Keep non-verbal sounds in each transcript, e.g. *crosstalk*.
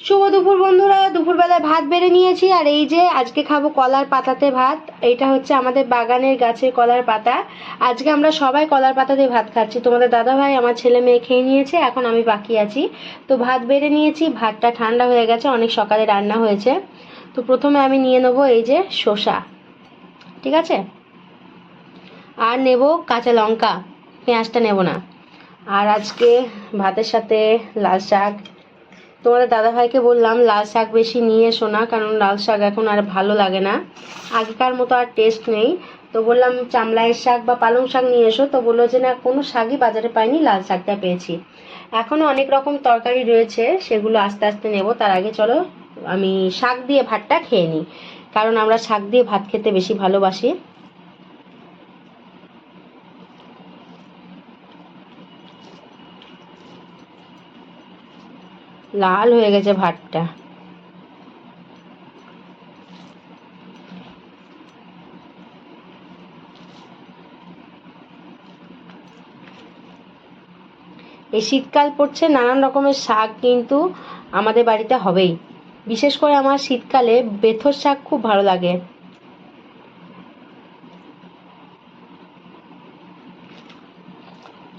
শুভ দুপুর বন্ধুরা, দুপুরবেলায় ভাত বেড়ে নিয়েছি, আর এই যে আজকে খাব কলার পাতাতে ভাত, এটা হচ্ছে আমাদের বাগানের গাছের কলার পাতা। আজকে আমরা সবাই কলার পাতাতে ভাত খাচ্ছি। তোমাদের দাদা ভাই আমার ছেলে মেয়ে খেয়ে নিয়েছে, এখন আমি বাকি আছি। তো ভাত বেড়ে নিয়েছি, ভাতটা ঠান্ডা হয়ে গেছে, অনেক সকালে রান্না হয়েছে। তো প্রথমে আমি নিয়ে নেব এই যে শসা, ঠিক আছে? আর নেব কাঁচা লঙ্কা, পেঁয়াজটা নেব না। আর আজকে ভাতের সাথে লাল শাক তোমাদের দাদাভাইকে বললাম, লাল শাক বেশি নিয়ে এসো না, কারণ লাল শাক এখন আর ভালো লাগে না। আগেকার মতো আর টেস্ট নেই। তো বললাম, চামলাইয়ের শাক বা পালং শাক নিয়ে এসো। তো বলল যে, না, কোনো শাকই বাজারে পাইনি, লাল শাকটা পেয়েছি। এখনও অনেক রকম তরকারি রয়েছে, সেগুলো আস্তে আস্তে নেব। তার আগে চলো, আমি শাক দিয়ে ভাতটা খেয়ে নিই। কারণ আমরা শাক দিয়ে ভাত খেতে বেশি ভালোবাসি। লাল হয়ে গেছে ভাতটা। এই শীতকাল পড়ছে, নানান রকমের শাক কিন্তু আমাদের বাড়িতে হবেই। বিশেষ করে আমার শীতকালে বেথর শাক খুব ভালো লাগে।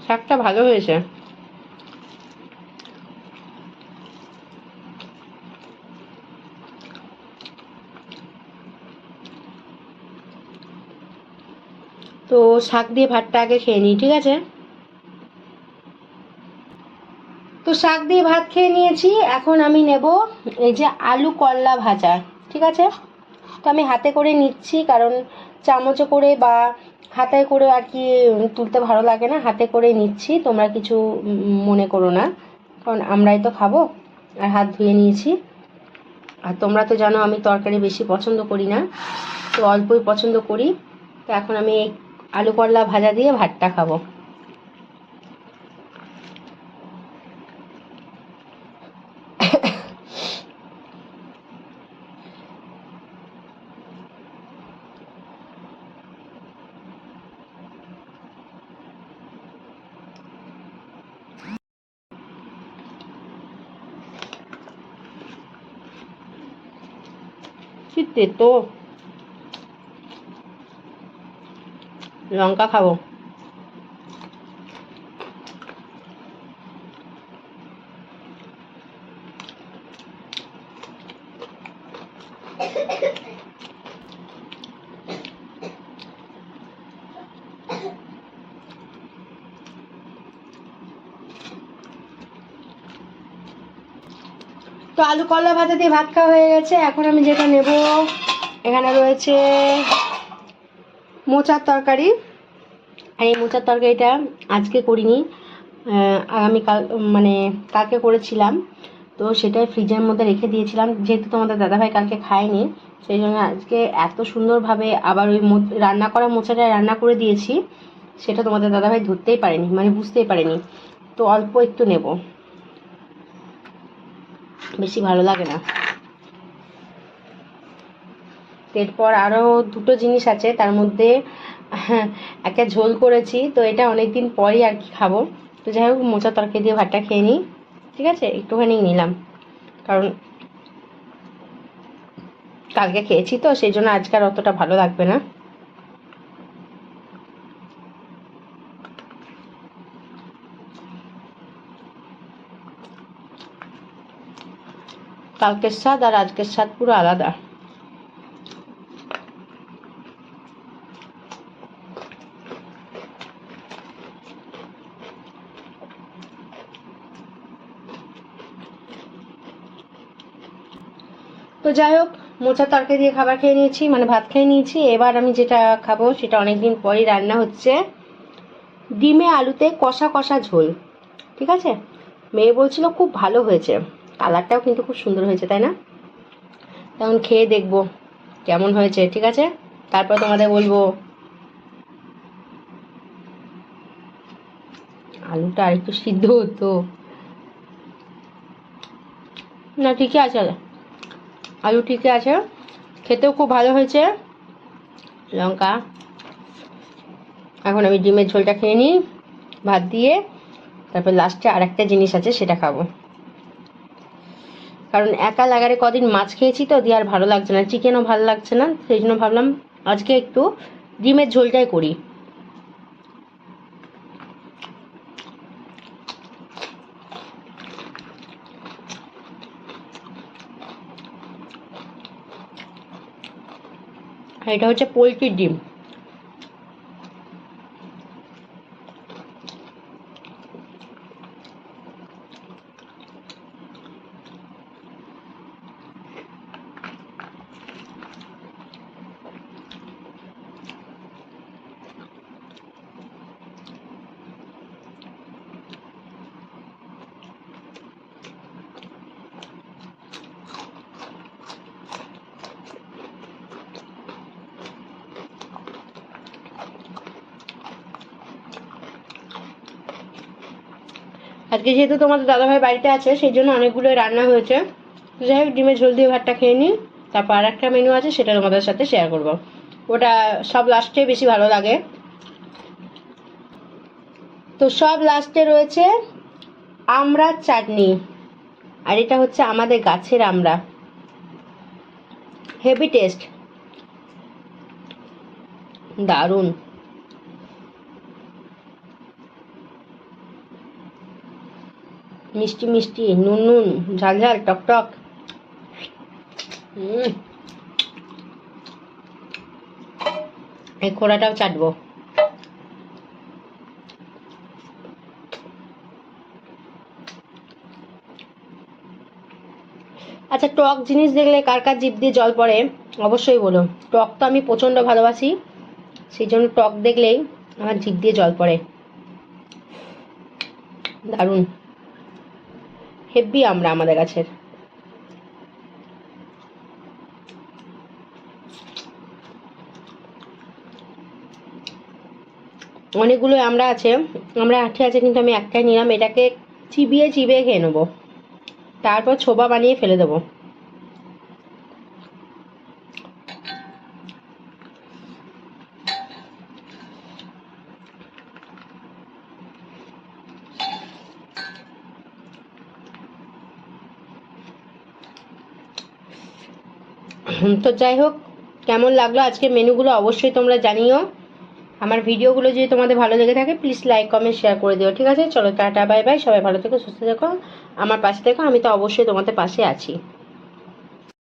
শাকটা ভালো হয়েছে। তো শাক দিয়ে ভাতটা আগে খেয়ে নিই, ঠিক আছে? তো শাক দিয়ে ভাত খেয়ে নিয়েছি, এখন আমি নেব এই যে আলু করলা ভাজা, ঠিক আছে? তো আমি হাতে করে নিচ্ছি, কারণ চামচে করে বা হাতায় করে আর কি তুলতে ভালো লাগে না, হাতে করে নিচ্ছি, তোমরা কিছু মনে করো না, কারণ আমরাই তো খাব, আর হাত ধুয়ে নিয়েছি। আর তোমরা তো জানো আমি তরকারি বেশি পছন্দ করি না, তো অল্পই পছন্দ করি, তো এখন আমি আলু করলা ভাজা দিয়ে ভাতটা খাব। কি তেতো। লঙ্কা খাব। তো আলু করলা ভাজা দিয়ে ভাত খাওয়া হয়ে গেছে। এখন আমি যেটা নেব, এখানে রয়েছে মোচার তরকারি। আর এই মোচার তরকারিটা আজকে করিনি আগামীকাল মানে কালকে করেছিলাম। তো সেটাই ফ্রিজের মধ্যে রেখে দিয়েছিলাম, যেহেতু তোমাদের দাদাভাই কালকে খায়নি, সেই জন্য আজকে এত সুন্দরভাবে আবার ওই রান্না করা মোচাটা রান্না করে দিয়েছি, সেটা তোমাদের দাদাভাই ধরতেই পারেনি মানে বুঝতেই পারেনি। তো অল্প একটু নেব। বেশি ভালো লাগে না। এরপর আরও দুটো জিনিস আছে, তার মধ্যে একটা ঝোল করেছি, তো এটা অনেক দিন পরই আর কি খাব। তো যাই হোক, মোচা তরকারি দিয়ে ভাতটা খেয়ে নিই, ঠিক আছে? একটুখানি নিলাম। কারণ কালকে খেয়েছি তো, সেই জন্য আজকে আর অতটা ভালো লাগবে না। কালকের স্বাদ আর আজকের স্বাদ পুরো আলাদা। তো যাই হোক মোচার তরকারি দিয়ে খাবার খেয়ে নিয়েছি মানে ভাত খেয়ে নিয়েছি। এবার আমি যেটা খাব, সেটা অনেকদিন পরই রান্না হচ্ছে। ডিমে আলুতে কষা কষা ঝোল, ঠিক আছে? মেয়ে বলছিল খুব ভালো হয়েছে। কালারটাও কিন্তু খুব সুন্দর হয়েছে, তাই না? তখন খেয়ে দেখব কেমন হয়েছে, ঠিক আছে? তারপর তোমাদের বলব। আলুটা আরেকটু সিদ্ধ হতো। না, ঠিকই আছে। আলু ঠিকই আছে। খেতেও খুব ভালো হয়েছে। লঙ্কা। এখন আমি ডিমের ঝোলটা খেয়ে নিই, ভাত দিয়ে। তারপর লাস্টে আর একটা জিনিস আছে, সেটা খাব। কারণ একা লাগারে কদিন মাছ খেয়েছি তো, দিয়ে আর ভালো লাগছে না। চিকেনও ভালো লাগছে না, সেই জন্য ভাবলাম আজকে একটু ডিমের ঝোলটাই করি। আর এটা হচ্ছে পোলট্রির ডিম। আজকে যেহেতু তোমাদের দাদাভাই বাড়িতে আছে, সেই জন্য অনেকগুলো রান্না হয়েছে। যাই হোক, ডিমের ঝোল দিয়ে ভাতটা খেয়ে নিই। তারপর আর একটা মেনু আছে, সেটা তোমাদের সাথে শেয়ার করব। ওটা সব লাস্টে বেশি ভালো লাগে। তো সব লাস্টে রয়েছে আমড়ার চাটনি। আর এটা হচ্ছে আমাদের গাছের আমড়া হেভি টেস্ট দারুণ। মিষ্টি মিষ্টি, নুন নুন, ঝাল ঝাল, টক টক। এই খোড়াটাও চাটবো। আচ্ছা টক জিনিস দেখলে কার কার জিভ দিয়ে জল পড়ে, অবশ্যই বলো। টক তো আমি প্রচণ্ড ভালোবাসি, সেই জন্য টক দেখলেই আমার জিভ দিয়ে জল পড়ে। দারুণ। হেব্বি আমরা আমাদের গাছের। অনেকগুলো আমরা আছে, আমরা আঠে আছে, কিন্তু আমি একটাই নিলাম, এটাকে চিবিয়ে চিবিয়ে খেয়ে নেব। তারপর ছোবা বানিয়ে ফেলে দেবো। *clears throat* তো যাই হোক, কেমন লাগল আজকে মেনুগুলো অবশ্যই তোমরা জানিও। আমার ভিডিওগুলো যদি তোমাদের ভালো লেগে থাকে প্লিজ লাইক কমেন্ট শেয়ার করে দিও, ঠিক আছে? চলো টাটা বাই বাই সবাই ভালো থেকো, সুস্থ থেকো। আমার পাশে থেকো, আমি তো অবশ্যই তোমাদের পাশে আছি।